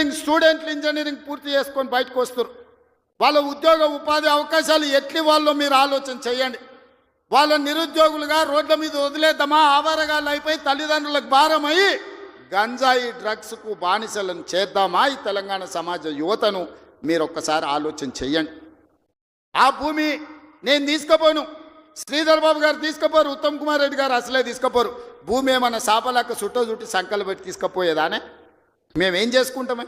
Engineering స్టూడెంట్లు engineering పూర్తి చేసుకొని బయటకు వస్తారు వాళ్ళ ఉద్యోగ ఉపాధి అవకాశాలు ఎట్లి వాళ్ళు మీరు ఆలోచన చేయండి. వాళ్ళ నిరుద్యోగులుగా రోడ్ల మీద వదిలేద్దామా ఆవారగాళ్ళు అయిపోయి తల్లిదండ్రులకు భారమై గంజాయి డ్రగ్స్కు బానిసలను చేద్దామా ఈ తెలంగాణ సమాజ యువతను మీరు ఒక్కసారి ఆలోచన చెయ్యండి ఆ భూమి నేను తీసుకుపోను. శ్రీధర్ బాబు గారు తీసుకుపోరు ఉత్తమ్ కుమార్ రెడ్డి గారు అసలే తీసుకుపోరు. భూమి ఏమన్నా సాపలాక్క చుట్ట చుట్టి సంకలు పెట్టి తీసుకుపోయేదానే? మేమేం చేసుకుంటామే?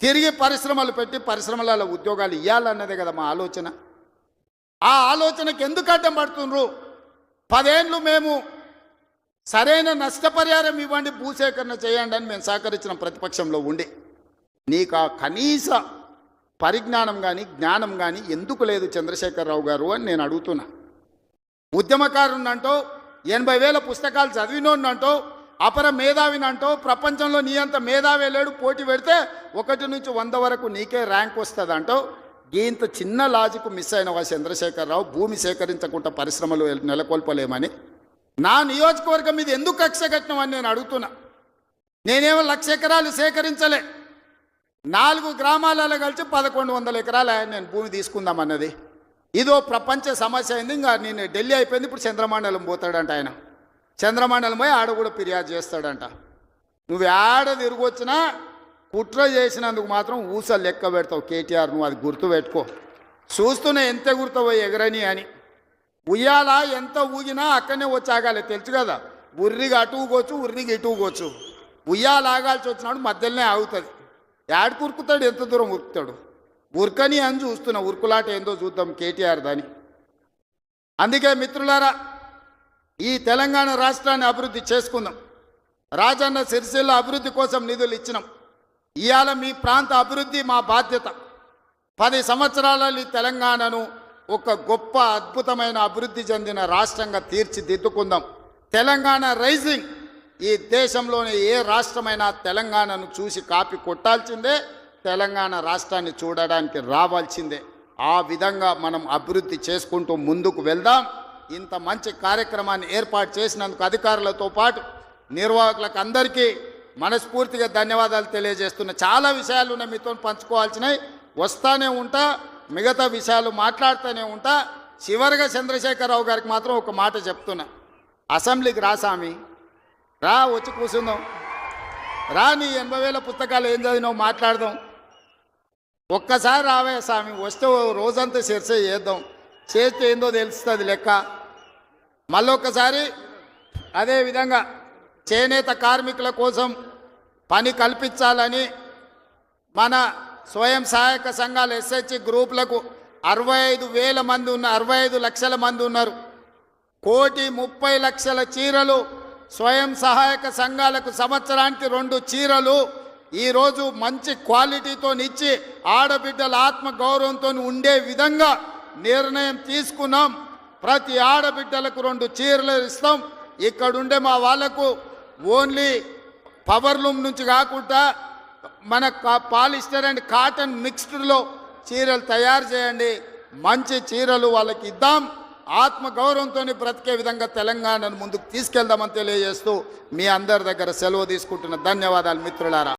తిరిగి పరిశ్రమలు పెట్టి పరిశ్రమలలో ఉద్యోగాలు ఇవ్వాలన్నదే కదా మా ఆలోచన. ఆ ఆలోచనకి ఎందుకు అడ్డం పడుతుండ్రు? పదేండ్లు మేము సరైన నష్టపరిహారం ఇవ్వండి భూసేకరణ చేయండి అని మేము సహకరించిన ప్రతిపక్షంలో ఉండి. నీకు ఆ కనీస పరిజ్ఞానం కానీ జ్ఞానం కానీ ఎందుకు లేదు చంద్రశేఖరరావు గారు అని నేను అడుగుతున్నా. ఉద్యమకారుణ్ణంటో ఎనభై వేల పుస్తకాలు చదివినోన్నంటో అపర మేధావిని అంటో ప్రపంచంలో నీ అంత మేధావి లేడు పోటీ పెడితే ఒకటి నుంచి వంద వరకు నీకే ర్యాంక్ వస్తుంది అంటో ఇంత చిన్న లాజిక్ మిస్ అయిన వా చంద్రశేఖరరావు భూమి సేకరించకుండా పరిశ్రమలు నెలకొల్పలేమని. నా నియోజకవర్గం మీద ఎందుకు కక్ష కట్టినవని నేను అడుగుతున్నా. నేనేమో లక్ష ఎకరాలు సేకరించలే. నాలుగు గ్రామాలలో కలిసి పదకొండు వందల ఎకరాలు ఆయన నేను భూమి తీసుకుందామన్నది. ఇదో ప్రపంచ సమస్య అయింది ఇంకా నేను ఢిల్లీ అయిపోయింది ఇప్పుడు చంద్రమండలం పోతాడంట ఆయన. చంద్రమండలం పోయి ఆడ కూడా ఫిర్యాదు చేస్తాడంట. నువ్వు ఆడ తిరిగొచ్చినా కుట్ర చేసినందుకు మాత్రం ఊసలు లెక్క పెడతావు కేటీఆర్ నువ్వు అది గుర్తు పెట్టుకో. చూస్తూనే ఎంత గుర్తవో ఎగరని అని. ఉయ్యాల ఎంత ఊగినా అక్కడనే వచ్చాగాలి తెలుసు కదా? ఉర్రిగా అటు ఊగొచ్చు ఉర్రిగా ఇటు ఉయ్యాల ఆగాల్సి వచ్చినాడు మధ్యలోనే ఆగుతుంది. యాడికి ఉరుకుతాడు ఎంత దూరం ఉరుకుతాడు? ఉరకని అని చూస్తున్నా ఉరుకులాట ఏందో చూద్దాం కేటీఆర్ దాని. అందుకే మిత్రులారా ఈ తెలంగాణ రాష్ట్రాన్ని అభివృద్ధి చేసుకుందాం. రాజన్న సిరిసిల్ల అభివృద్ధి కోసం నిధులు ఇచ్చినాం. ఇవాళ మీ ప్రాంత అభివృద్ధి మా బాధ్యత. పది సంవత్సరాలలో ఈ తెలంగాణను ఒక గొప్ప అద్భుతమైన అభివృద్ధి చెందిన రాష్ట్రంగా తీర్చిదిద్దుకుందాం. తెలంగాణ రైజింగ్ ఈ దేశంలోని ఏ రాష్ట్రమైనా తెలంగాణను చూసి కాపీ కొట్టాల్సిందే తెలంగాణ రాష్ట్రాన్ని చూడడానికి రావాల్సిందే. ఆ విధంగా మనం అభివృద్ధి చేసుకుంటూ ముందుకు వెళ్దాం. ఇంత మంచి కార్యక్రమాన్ని ఏర్పాటు చేసినందుకు అధికారులతో పాటు నిర్వాహకులకు అందరికీ మనస్ఫూర్తిగా ధన్యవాదాలు తెలియజేస్తున్నా చాలా విషయాలు ఉన్నాయి మీతో పంచుకోవాల్సినవి. వస్తానే ఉంటా మిగతా విషయాలు మాట్లాడుతూనే ఉంటా. చివరిగా చంద్రశేఖరరావు గారికి మాత్రం ఒక మాట చెప్తున్నా. అసెంబ్లీకి రా స్వామి రా వచ్చి కూర్చుందాం రా నీ ఎనభై వేల పుస్తకాలు ఏం చదివినావు మాట్లాడదాం. ఒక్కసారి రావే స్వామి వస్తే రోజంతా చర్చ చేద్దాం. చేస్తే ఏందో తెలుస్తుంది లెక్క. మళ్ళొకసారి అదేవిధంగా చేనేత కార్మికుల కోసం పని కల్పించాలని మన స్వయం సహాయక సంఘాల ఎస్హెచ్ గ్రూపులకు అరవై ఐదు వేల మంది ఉన్న అరవై ఐదు లక్షల మంది ఉన్నారు. కోటి ముప్పై లక్షల చీరలు స్వయం సహాయక సంఘాలకు సంవత్సరానికి రెండు చీరలు ఈరోజు మంచి క్వాలిటీతో ఇచ్చి ఆడబిడ్డల ఆత్మ గౌరవంతో ఉండే విధంగా నిర్ణయం తీసుకున్నాం. ప్రతి ఆడబిడ్డలకు రెండు చీరలు ఇస్తాం. ఇక్కడుండే మా వాళ్ళకు ఓన్లీ పవర్ లూమ్ నుంచి కాకుండా మన పాలిస్టర్ అండ్ కాటన్ మిక్స్డ్లో చీరలు తయారు చేయండి. మంచి చీరలు వాళ్ళకి ఇద్దాం. ఆత్మగౌరవంతో బ్రతికే విధంగా తెలంగాణను ముందుకు తీసుకెళ్దామని తెలియజేస్తూ మీ అందరి దగ్గర సెలవు తీసుకుంటున్న ధన్యవాదాలు మిత్రులారా.